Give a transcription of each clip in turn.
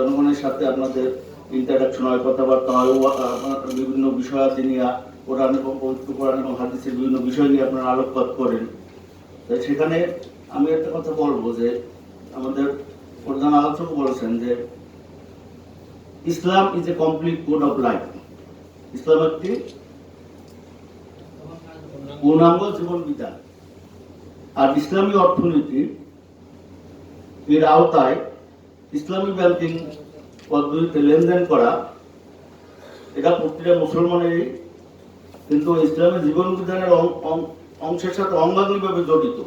জনগণের সাথে আপনাদের ইন্টারাকশন হয়, কথাবার্তা হয় বিভিন্ন বিষয়াদি নিয়ে কোরআন এবং পবিত্র কোরআন এবং হাদিসের বিভিন্ন বিষয় নিয়ে আপনারা আলোকপাত করেন। তো সেখানে আমি একটা কথা বলব যে আমাদের প্রধান আলোচক বলেছেন যে Islam is a complete code of life ইসলাম একটি পূর্ণাঙ্গ জীবন বিধান আর ইসলামী অর্থনীতি এর আওতায় ইসলামী ব্যাংকিং পদ্ধতিতে লেনদেন করা, এটা প্রতিটা মুসলমানেরই, কিন্তু ইসলামী জীবন বিধানের অংশের সাথে অঙ্গাঙ্গিভাবে জড়িত।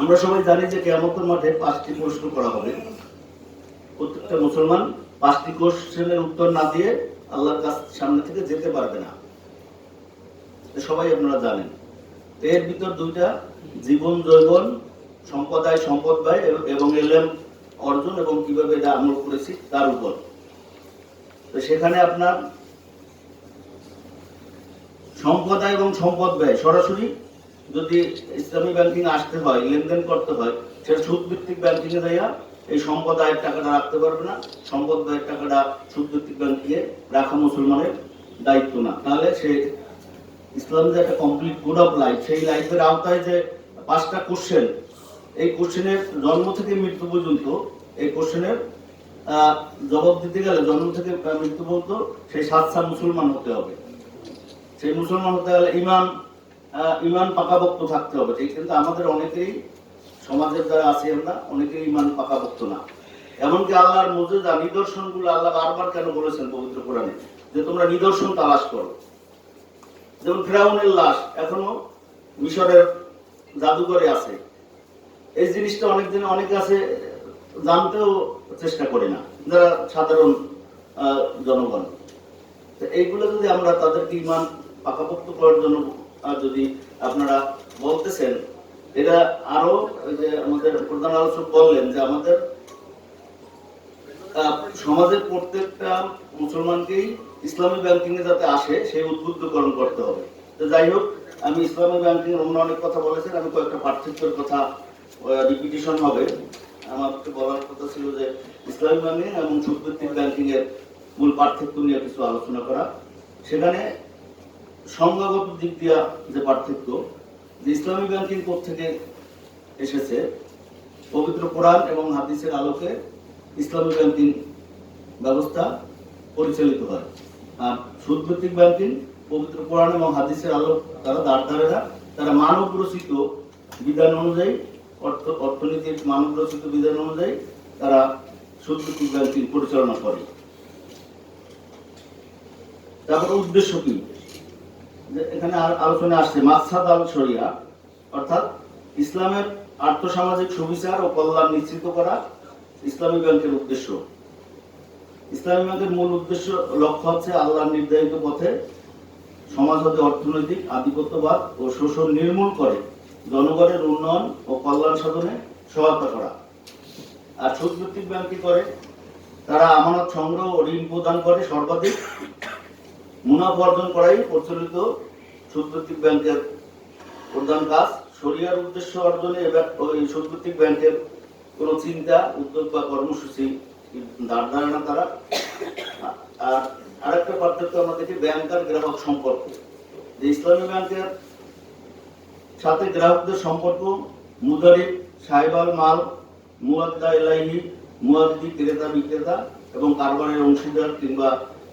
আমরা সবাই জানি যে কেয়ামতের মাঠে পাঁচটি প্রশ্ন করা হবে। প্রত্যেকটা মুসলমান পাঁচটি কোশ্চেনের উত্তর না দিয়ে আল্লাহর কাছ সামনে থেকে যেতে পারবে না। সবাই আপনারা জানেন। এর ভিতর দুইটা জীবন জৈবন সম্পদায় সম্পদ ব্যয় এবং- এলএম অর্জন এবং কীভাবে এটা আমল করেছি তার উপর। তো সেখানে আপনার সম্পদায় এবং সম্পদ ব্যয়। সরাসরি যদি ইসলামী ব্যাংকিং আসতে হয়, লেনদেন করতে হয় সেটা সুদ ভিত্তিক ব্যাংকিং এ দেয়া এই সম্পদ আয়ের টাকাটা রাখতে পারবে না। সম্পদ ব্যয়ের টাকাটা সুদ ভিত্তিক ব্যাংকিং এ রাখা মুসলমানের দায়িত্ব না। তাহলে সে ইসলাম যে একটা কমপ্লিট কোড অফ লাইফ সেই লাইফের আওতায় যে পাঁচটা কোশ্চেন এই কোশ্চেনের জন্ম থেকে মৃত্যু পর্যন্ত, এই কোশ্চেনের জবাব দিতে গেলে জন্ম থেকে মৃত্যু পর্যন্ত সেই সাতসা মুসলমান হতে হবে। সেই মুসলমান হতে গেলে ইমান ইমান পাকাপোক্ত থাকতে হবে। ঠিক, কিন্তু আমাদের অনেকেই, সমাজের দ্বারা আছি আমরা, অনেকেই ইমান পাকাপোক্ত না। এমনকি আল্লাহর মজুদা নিদর্শনগুলো আল্লাহ বারবার কেন বলেছেন পবিত্র কোরআনে? যে তোমরা নিদর্শন তালাশ করো। যেমন ফেরাউনের লাশ এখনও মিশরের জাদুঘরে আছে। এই জিনিসটা অনেকদিন অনেকে আছে জানতেও চেষ্টা করে না। যারা সাধারণ জনগণ। এইগুলো যদি আমরা তাদেরকে ইমান পাকাপোক্ত করার জন্য যদি আপনারা বলতেছেন, এটা আরও যে আমাদের প্রধান আলোচক বললেন যে আমাদের সমাজের প্রত্যেকটা মুসলমানকেই ইসলামী ব্যাংকিং এ যাতে আসে, সেই উদ্বুদ্ধকরণ করতে হবে। তো যাই হোক, আমি ইসলামী ব্যাংকিং অন্য অনেক কথা বলেছেন, আমি কয়েকটা পার্থক্যের কথা রিপিটিশন হবে। আমার একটু বলার কথা ছিল যে ইসলামী ব্যাংকিং এবং সুদভিত্তিক ব্যাংকিং এর মূল পার্থক্য নিয়ে কিছু আলোচনা করা। সেখানে সংজ্ঞাগত দিক দিয়া যে পার্থক্য, যে ইসলামী ব্যাংকিং থেকে এসেছে, পবিত্র কোরআন এবং হাদিসের আলোকে ইসলামী ব্যাংকিং ব্যবস্থা পরিচালিত হয়। আর সুদভিত্তিক ব্যাংকিং পবিত্র কোরআন এবং হাদিসের আলো তারা দাঁড় ধারে না তারা মানব রচিত বিধান অনুযায়ী অর্থ, অর্থনীতির মানব রচিত বিধান অনুযায়ী তারা সুদভিত্তিক ব্যাংকিং পরিচালনা করে। তারপর উদ্দেশ্য কি? এখানে আলোচনা আসছে, মাকসাদ আল শরিয়া, অর্থাৎ ইসলামের আর্থসামাজিক সুবিচার ও কল্যাণ নিশ্চিত করা ইসলামী ব্যাংকের উদ্দেশ্য। ইসলামী ব্যাংকের মূল উদ্দেশ্য, লক্ষ্য হচ্ছে আল্লাহর নির্ধারিত পথে সমাজ অর্থনৈতিক আধিপত্যবাদ ও শোষণ নির্মূল করে। জনগণের উন্নয়ন ও কল্যাণ সাধনে সহায়তা করা। আর সুদভিত্তিক ব্যাংক কি করে? তারা আমানত সংগ্রহ ও ঋণ প্রদান করে সর্বাধিক। মুনাফা অর্জন করাই প্রচলিত সুদভিত্তিক ব্যাংকের প্রধান কাজ। শরিয়ার উদ্দেশ্য অর্জনে ওই সুদভিত্তিক ব্যাংকের কোনো চিন্তা, উদ্যোগ বা কর্মসূচি দাঁড় ধারণা তারা। আর আরেকটা পার্থক্য আমরা দেখি ব্যাংক আর গ্রাহক সম্পর্ক। যে ইসলামী ব্যাংকের সাথে গ্রাহকদের সম্পর্ক মুদারিব সাহেবাল মাল মুয়াদ্দা এলাহি মুয়াদ্দি ক্রেতা বিক্রেতা এবং কারবারের অংশীদার কিংবা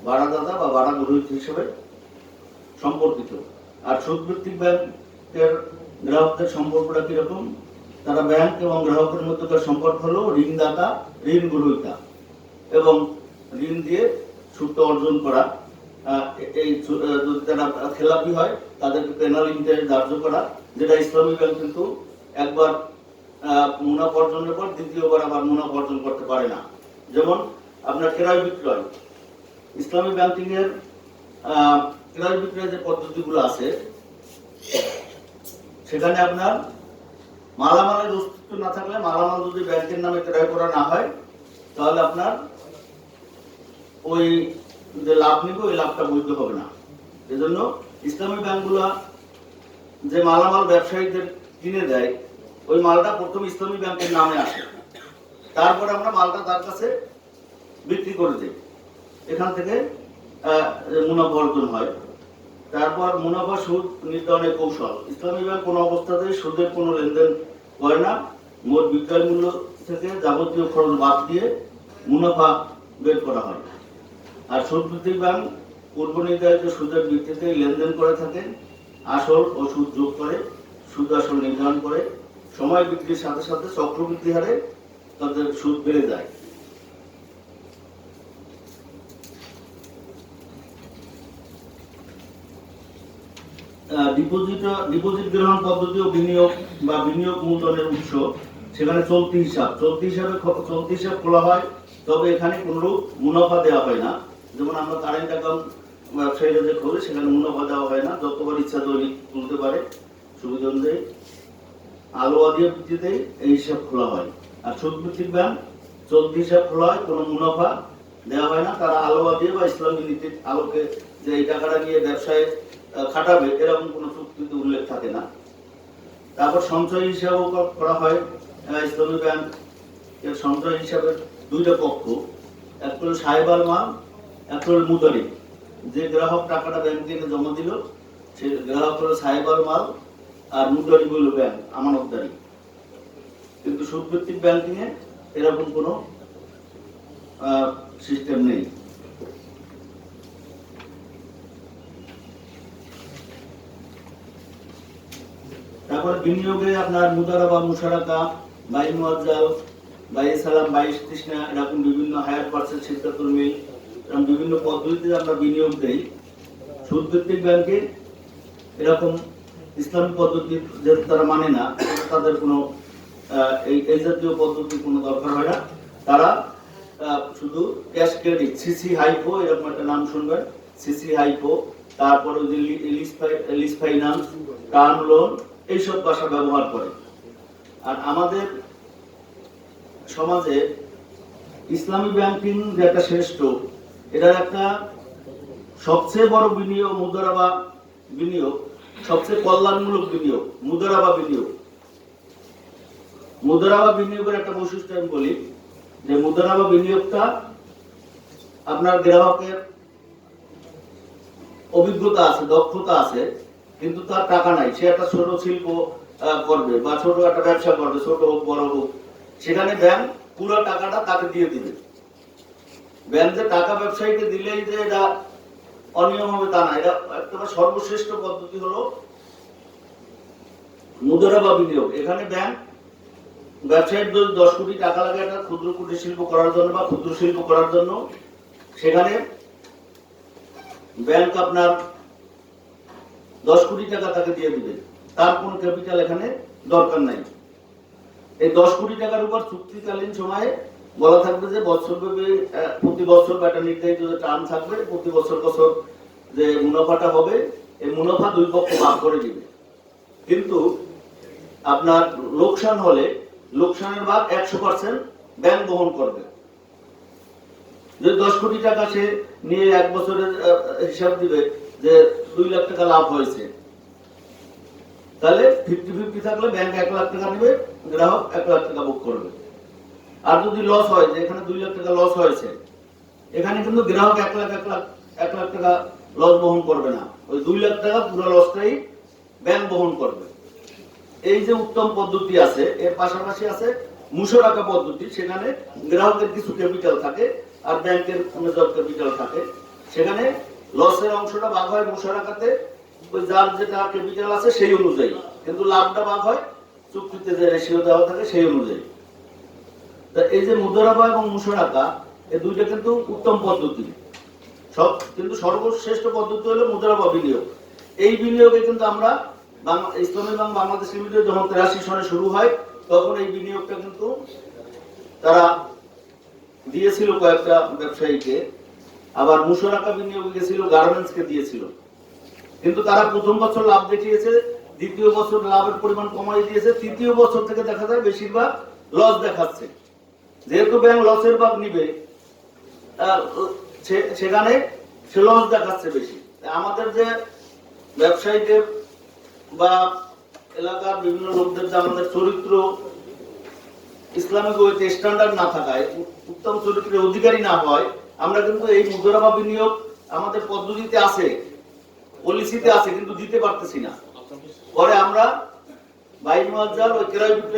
ভাড়াদাতা বা ভাড়া গ্রহীত হিসেবে সম্পর্কিত। আর সুদভিত্তিক ব্যাংকের গ্রাহকদের সম্পর্কটা কীরকম? তারা ব্যাংক এবং গ্রাহকের মধ্যকার সম্পর্ক হলো ঋণদাতা ঋণ গ্রহীতা এবং ঋণ দিয়ে সুদ অর্জন করা। এই যদি তারা খেলাপি হয়, তাদেরকে পেনাল ইন্টারেস্ট ধার্য করা। যেটা ইসলামী ব্যাংক কিন্তু একবার মুনাফা অর্জনের পর দ্বিতীয়বার আবার মুনাফা অর্জন করতে পারে না। যেমন আপনার ক্রয় বিক্রয়। ইসলামী ব্যাংকিং এর আহ, ক্রয় বিক্রয় যে পদ্ধতিগুলো আছে সেখানে আপনার মালামালের অস্তিত্ব না থাকলে মালামাল যদি ব্যাংকের নামে ক্রয় করা না হয় তাহলে আপনার ওই যে লাভ নিবে ওই লাভটা বৈধ হবে না। এজন্য ইসলামী ব্যাংকগুলো যে মালামাল ব্যবসায়ীদের কিনে দেয়, ওই মালটা প্রথম ইসলামী ব্যাংকের নামে আসে। তারপরে আমরা মালটা তার কাছে বিক্রি করে দিই। এখান থেকে মুনাফা অর্জন হয়। তারপর মুনাফা সুদ নির্ধারণের কৌশল। ইসলামী ব্যাংক কোনো অবস্থাতেই সুদের কোনো লেনদেন করে না। মোট বিক্রয় মূল্য থেকে যাবতীয় খরচ বাদ দিয়ে মুনাফা বের করা হয়। আর সুদ ব্যাংক পূর্ব নির্ধারিত সুদের ভিত্তিতে লেনদেন করে থাকে। আসল ও সুদ যোগ করে, সুদ আসল নির্ধারণ করে, সময় বৃদ্ধির সাথে সাথে চক্রবৃদ্ধি হারে তাদের সুদ বেড়ে যায়। ডিপোজিট ডিপোজিট গ্রহণ পদ্ধতি ও বিনিয়োগ বা বিনিয়োগ মূলধনের উৎস, সেখানে চলতি হিসাব। চলতি হিসাবে চলতি হিসাব খোলা হয়, তবে এখানে কোনরূপ মুনাফা দেওয়া হয় না। যেমন আমরা কারেন্ট অ্যাকাউন্ট ব্যবসায়ীরা যে খোলে সেখানে মুনাফা দেওয়া হয় না। যতবার ইচ্ছা দৈনিক তুলতে পারে, সুবিধা অনুযায়ী আলো আদির ভিত্তিতেই এই হিসাব খোলা হয়। আর সুদ ভিত্তিক ব্যাংক চলতি হিসাব খোলা হয়, কোনো মুনাফা দেওয়া হয় না। তারা আলো দিয়ে বা ইসলামী নীতির আলোকে যে এই টাকাটা নিয়ে ব্যবসায় খাটাবে, এরকম কোনো চুক্তিতে উল্লেখ থাকে না। তারপর সঞ্চয় হিসাবও করা হয়। ইসলামী ব্যাংক এর সঞ্চয় হিসাবে দুইটা পক্ষ একটা হলো সাহেবাল মাল এক হলো মুদারি যে গ্রাহক টাকাটা ব্যাংকে জমা দিল, সে গ্রাহক হলো সাহেবাল মাল আর মুদারি হলো ব্যাংক, আমানতদারি। কিন্তু সুদভিত্তিক ব্যাংকিংয়ে এরকম কোনো সিস্টেম নেই। তারপরে বিনিয়োগে আপনার মুদারা বা মুশারাকা, বাই মুয়াজ্জাল, বাই সালাম বাইশ তৃষ্ণা এরকম বিভিন্ন হায়ার পার্সেন্ট মিল এরকম বিভিন্ন পদ্ধতিতে আমরা বিনিয়োগ দেই। সুদভিত্তিক ব্যাংকে এরকম ইসলামী পদ্ধতি যেহেতু তারা মানে না, তাদের কোনো এই এই জাতীয় পদ্ধতির কোনো দরকার হয় না। তারা শুধু ক্যাশ ক্রেডিট, সিসি হাইপো এরকম একটা নাম শুনবেন, সিসি হাইপো তারপরে যে লি- লিজ ফাই- লিজ ফাইন্যান্স, টার্ম লোন, এইসব ভাষা ব্যবহার করে। আর আমাদের সমাজে ইসলামী ব্যাংকিং যে একটা শ্রেষ্ঠ এটার একটা সবচেয়ে বড় বিনিয়োগ, মুদারাবা বিনিয়োগ, সবচেয়ে কল্যাণমূলক বিনিয়োগ, মুদারাবা বিনিয়োগ। মুদারাবা বিনিয়োগের একটা বৈশিষ্ট্য আমি বলি যে মুদারাবা বিনিয়োগটা আপনার গ্রাহকের অভিজ্ঞতা আছে, দক্ষতা আছে, কিন্তু তার টাকা নাই। সে একটা ছোট শিল্প করবে বা ছোট একটা ব্যবসা করবে, ছোট হোক, বড় হোক। সেখানে ব্যাংক পুরো টাকাটা তাকে দিয়ে দিবে। ব্যাংক টাকা ব্যবসায়ীকে দিলেই যে এটা অনিয়ম হবে তা না। এটা একেবারে সর্বশ্রেষ্ঠ পদ্ধতি হলো মুদ্রা বা বিনিয়োগ। এখানে ব্যাংক ব্যবসায়ীর যদি দশ কোটি টাকা লাগে একটা ক্ষুদ্র কুটির শিল্প করার জন্য বা ক্ষুদ্র শিল্প করার জন্য, সেখানে ব্যাংক আপনার দশ কোটি টাকা তাকে দিয়ে দিবে। তার কোন ক্যাপিটাল এখানে দরকার নাই। এই দশ কোটি টাকার উপর চুক্তিকালীন সময়ে বলা থাকবে যে বছরব্যাপী প্রতি বছর একটা নির্ধারিত যে টার্ম থাকবে, প্রতি বছর বছর যে মুনাফাটা হবে, এই মুনাফা দুই পক্ষ ভাগ করে দিবে কিন্তু আপনার লোকসান হলে লোকসানের ভাগ একশো পার্সেন্ট ব্যাংক বহন করবে। যদি দশ কোটি টাকা সে নিয়ে এক বছরের হিসাব দিবে যে দুই লাখ টাকা লাভ হয়েছে, তাহলে ফিফটি ফিফটি থাকলে ব্যাংক এক লাখ টাকা নেবে, গ্রাহক এক লাখ টাকা বুক করবে। আর যদি লস হয়, যে এখানে দুই লাখ টাকা লস হয়েছে, এখানে কিন্তু গ্রাহক এক লাখ এক লাখ এক লাখ টাকা লস বহন করবে না। ওই দুই লাখ টাকা পুরো লসটাই ব্যাংক বহন করবে। এই যে উত্তম পদ্ধতি আছে, এর পাশাপাশি আছে মুশরাকা পদ্ধতি, সেখানে গ্রাহকের কিছু ক্যাপিটাল থাকে আর ব্যাংকের মেজর ক্যাপিটাল থাকে। সেখানে লসের অংশটা ভাগ হয় মুশরাকাতে ওই যার যেটা ক্যাপিটাল আছে সেই অনুযায়ী। কিন্তু লাভটা ভাগ হয়, চুক্তিতে যে রেশিও দেওয়া থাকে সেই অনুযায়ী। তা এই যে মুদ্রাবা এবং মুশরাকা, এই দুইটা কিন্তু উত্তম পদ্ধতি। সব কিন্তু সর্বশ্রেষ্ঠ পদ্ধতি হলো মুদ্রাবা বিনিয়োগ। এই বিনিয়োগে কিন্তু আমরা ইসলামী ব্যাংক বাংলাদেশ লিমিটেড যখন তেরাশি সনে শুরু হয়, তখন এই বিনিয়োগটা কিন্তু তারা দিয়েছিল কয়েকটা ব্যবসায়ীকে। আবার মুশরাকা বিনিয়োগ গেছিল গার্মেন্টসকে দিয়েছিল। কিন্তু তারা প্রথম বছর লাভ দেখিয়েছে, দ্বিতীয় বছর লাভের পরিমাণ কমাই দিয়েছে, তৃতীয় বছর থেকে দেখা যায় বেশিরভাগ লস দেখাচ্ছে। যেহেতু ব্যাংক লসের ভাগ নিবে সেখানে সে লস দেখাচ্ছে বেশি। আমাদের যে ব্যবসায়ীদের বা এলাকার বিভিন্ন লোকদের যে আমাদের চরিত্র, ইসলামিক ওয়েতে স্ট্যান্ডার্ড না থাকায় উত্তম চরিত্রের অধিকারী না হয়, আমরা কিন্তু এই মুদ্রাবা বিনিয়োগ আমাদের পদ্ধতিতে আছে, পলিসিতে আছে, কিন্তু দিতে পারতেছি না। পরে আমরা বাইর মুয়াজ্জাল ওই ক্রয় বিক্রয়